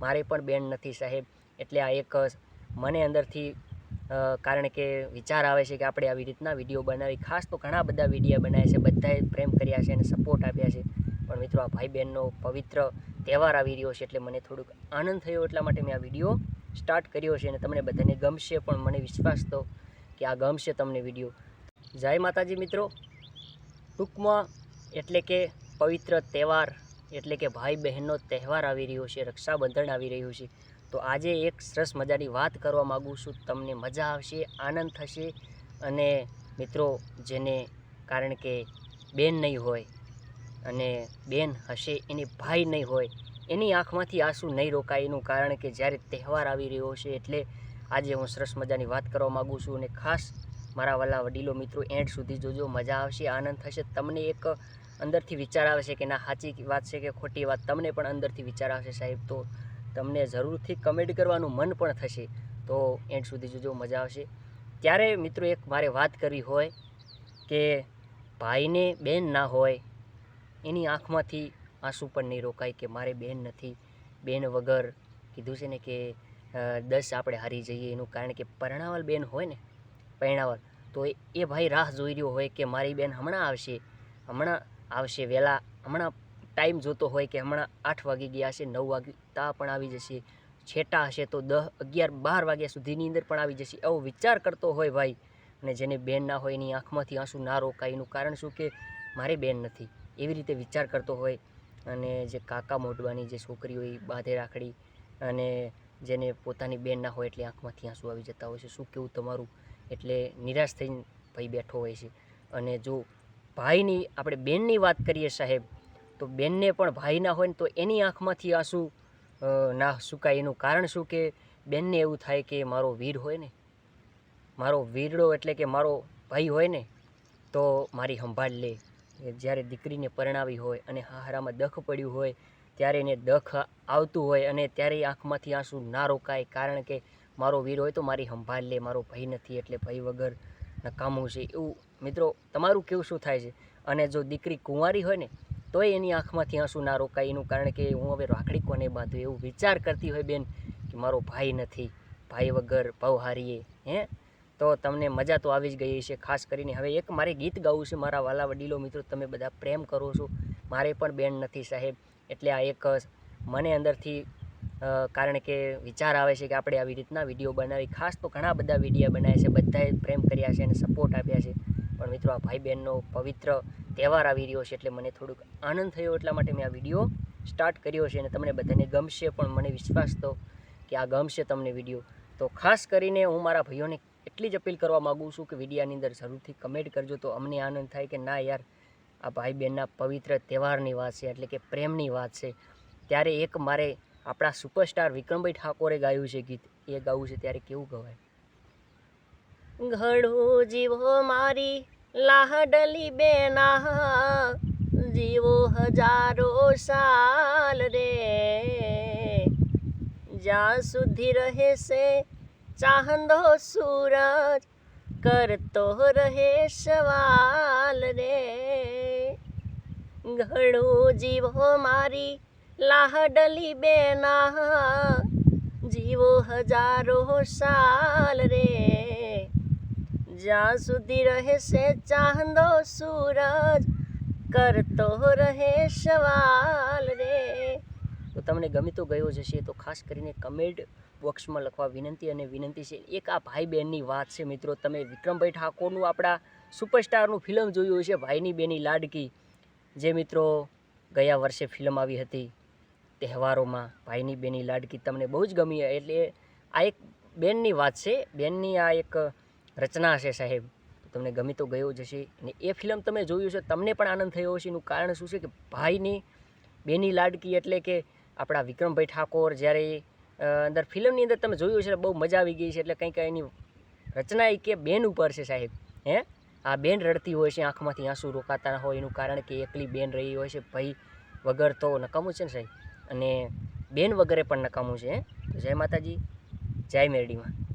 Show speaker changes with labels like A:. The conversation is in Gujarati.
A: મારે પણ બેન નથી સાહેબ. એટલે આ એક મને અંદરથી કારણ કે વિચાર આવે છે કે આપણે આવી રીતના વીડિયો બનાવી. ખાસ તો ઘણા બધા વીડિયો બનાવ્યા છે, બધાએ પ્રેમ કર્યા છે અને સપોર્ટ આપ્યા છે. પણ મિત્રો, આ ભાઈ બહેનનો પવિત્ર તહેવાર આવી રહ્યો છે એટલે મને થોડુંક આનંદ થયો એટલા માટે મેં આ વીડિયો સ્ટાર્ટ કર્યો છે અને તમને બધાને ગમશે પણ મને વિશ્વાસ તો કે આ ગમશે તમને વીડિયો. જય માતાજી મિત્રો. ટૂંકમાં એટલે કે પવિત્ર તહેવાર એટલે કે ભાઈ બહેનનો તહેવાર આવી રહ્યો છે, રક્ષાબંધન આવી રહ્યું છે, તો આજે એક સરસ મજાની વાત કરવા માગું છું. તમને મજા આવશે, આનંદ થશે અને મિત્રો જેને કારણ કે બેન નહીં હોય અને બેન હશે એની ભાઈ નહીં હોય, એની આંખમાંથી આંસુ નહીં રોકાય. એનું કારણ કે જ્યારે તહેવાર આવી રહ્યો છે એટલે આજે હું સરસ મજાની વાત કરવા માગું છું અને ખાસ મારા વાલા વડીલો મિત્રો એન્ડ સુધી જોજો, મજા આવશે, આનંદ થશે. તમને એક અંદરથી વિચાર આવે છે કે ના, સાચી વાત છે કે ખોટી વાત? તમને પણ અંદરથી વિચાર આવશે સાહેબ. તો તમને જરૂરથી કમેન્ટ કરવાનું મન પણ થશે. તો એન્ડ સુધી જોજો, મજા આવશે. ત્યારે મિત્રો એક મારે વાત કરવી હોય કે ભાઈને બેન ના હોય, એની આંખમાંથી આંસુ પણ નહીં રોકાય કે મારે બેન નથી. બેન વગર કીધું છે ને કે દસ આપણે હારી જઈએ એનું કારણ કે પરણાવલ બેન હોય ને, પરણાવલ, તો એ- ભાઈ રાહ જોઈ રહ્યો હોય કે મારી બેન હમણાં આવશે. હમણાં આવશે વહેલા. હમણાં ટાઈમ જોતો હોય કે હમણાં આઠ વાગી ગયા છે નવ વાગી, તા પણ આવી જશે. છેટા હશે તો દસ અગિયાર, બાર વાગ્યા સુધીની અંદર પણ આવી જશે. એવો વિચાર કરતો હોય ભાઈ. અને જેને બેન ના હોય એની આંખમાંથી આંસુ ના રોકાય, એનું કારણ શું કે મારી બેન નથી. એવી રીતે વિચાર કરતો હોય. અને જે કાકા મોટવાની જે છોકરી હોય બાંધે રાખડી અને જેને પોતાની બેન ના હોય એટલે આંખમાંથી આંસુ આવી જતા હોય છે. શું કેવું તમારું? એટલે નિરાશ થઈને ભાઈ બેઠો હોય છે. અને જો ભાઈની, આપણે બેનની વાત કરીએ સાહેબ, તો બેનને પણ ભાઈ ના હોય ને તો એની આંખમાંથી આંસુ ના સુકાય. એનું કારણ શું કે બેનને એવું થાય કે મારો વીર હોય ને, મારો વીરડો એટલે કે મારો ભાઈ હોય ને, તો મારી સંભાળ લે. જ્યારે દીકરીને પરણાવી હોય અને હારામાં દખ પડ્યું હોય, ત્યારે એને દખ આવતું હોય અને ત્યારે આંખમાંથી આંસુ ના રોકાય. કારણ કે મારો વીર હોય તો મારી સંભાળ લે, મારો ભાઈ નથી એટલે ભાઈ વગર નકામું છે. એવું મિત્રો, તમારું કેવું શું થાય છે? અને જો દીકરી કુંવારી હોય ને, તોય એની આંખમાંથી આંસુ ના રોકાય. એનું કારણ કે હું હવે રાખડી કોને બાંધું? એવું વિચાર કરતી હોય બેન કે મારો ભાઈ નથી. ભાઈ વગર ભાવ હારીએ, હે? તો તમને મજા તો આવી જ ગઈ છે ખાસ કરીને હવે એક મારે ગીત ગાવું છે મારા વાલા વડીલો. મિત્રો, તમે બધા પ્રેમ કરો છો. મારે પણ બેન નથી, સાહેબ. એટલે આ એક મને અંદરથી કારણ કે વિચાર આવે છે કે આપણે આવી રીતના વીડિયો બનાવી. ખાસ તો ઘણા બધા વીડિયો બનાવ્યા છે. બધાએ પ્રેમ કર્યા છે અને સપોર્ટ આપ્યા છે. પણ મિત્રો આ ભાઈ બહેનનો પવિત્ર તહેવાર આવી રહ્યો છે એટલે મને થોડુંક આનંદ થયો એટલા માટે મેં આ વીડિયો સ્ટાર્ટ કર્યો છે અને તમને બધાને ગમશે પણ મને વિશ્વાસ તો કે આ ગમશે તમને વીડિયો. તો ખાસ કરીને હું મારા ભાઈઓને એટલી જ અપીલ કરવા માગું છું કે વિડીયાની અંદર જરૂરથી કમેન્ટ કરજો તો અમને આનંદ થાય કે ના યાર, આ ભાઈ બહેનના પવિત્ર તહેવારની વાત છે એટલે કે પ્રેમની વાત છે. ત્યારે એક મારે આપણા સુપરસ્ટાર વિક્રમભાઈ ઠાકોરે ગાયું છે ગીત. એ ગાવું છે ત્યારે કેવું ગવાય? ઘડું જીવો મારી લાહડલી બેના. જીવો હજારો સાલ રે. જ્યાં સુધી રહેશે ચાહંદો સૂરજ, કરતો રહે સવાલ રે. ઘણું જીવો મારી લાહડલી બેના. જીવો હજારો સાલ રે. જ્યાં સુધી રહેશે ચાંદો સૂરજ, કરતો રહે સવાલ રે. તો તમને ગમે તો ગયો જશે તો ખાસ કરીને કમેન્ટ બોક્સમાં લખવા વિનંતી અને વિનંતી છે. એક આ ભાઈ બહેનની વાત છે મિત્રો, તમે વિક્રમભાઈ ઠાકોરનું આપણા સુપરસ્ટારનું ફિલ્મ જોયું હશે, ભાઈની બેની લાડકી. જે મિત્રો ગયા વર્ષે ફિલ્મ આવી હતી તહેવારોમાં, ભાઈની બેની લાડકી, તમને બહુ જ ગમી એટલે આ એક બેનની વાત છે. બેનની આ એક રચના છે સાહેબ. તમને ગમી તો ગયો જ હશે. અને એ ફિલ્મ તમે જોયું છે, તમને પણ આનંદ થયો હશે. એનું કારણ શું છે કે ભાઈની, બેની લાડકી એટલે કે આપણા વિક્રમભાઈ ઠાકોર જ્યારે અંદર ફિલ્મની અંદર તમે જોયું છે બહુ મજા આવી ગઈ છે. એટલે કંઈક એની રચના એ કે બેન ઉપર છે સાહેબ. હે? આ બેન રડતી હોય છે, આંખમાંથી આંસુ રોકાતા હોય. એનું કારણ કે એકલી બેન રહી હોય છે, ભાઈ વગર તો નકામું છે ને સાહેબ. અને બેન વગરે પણ નકામું છે જય માતાજી, જય મેરડીમાં.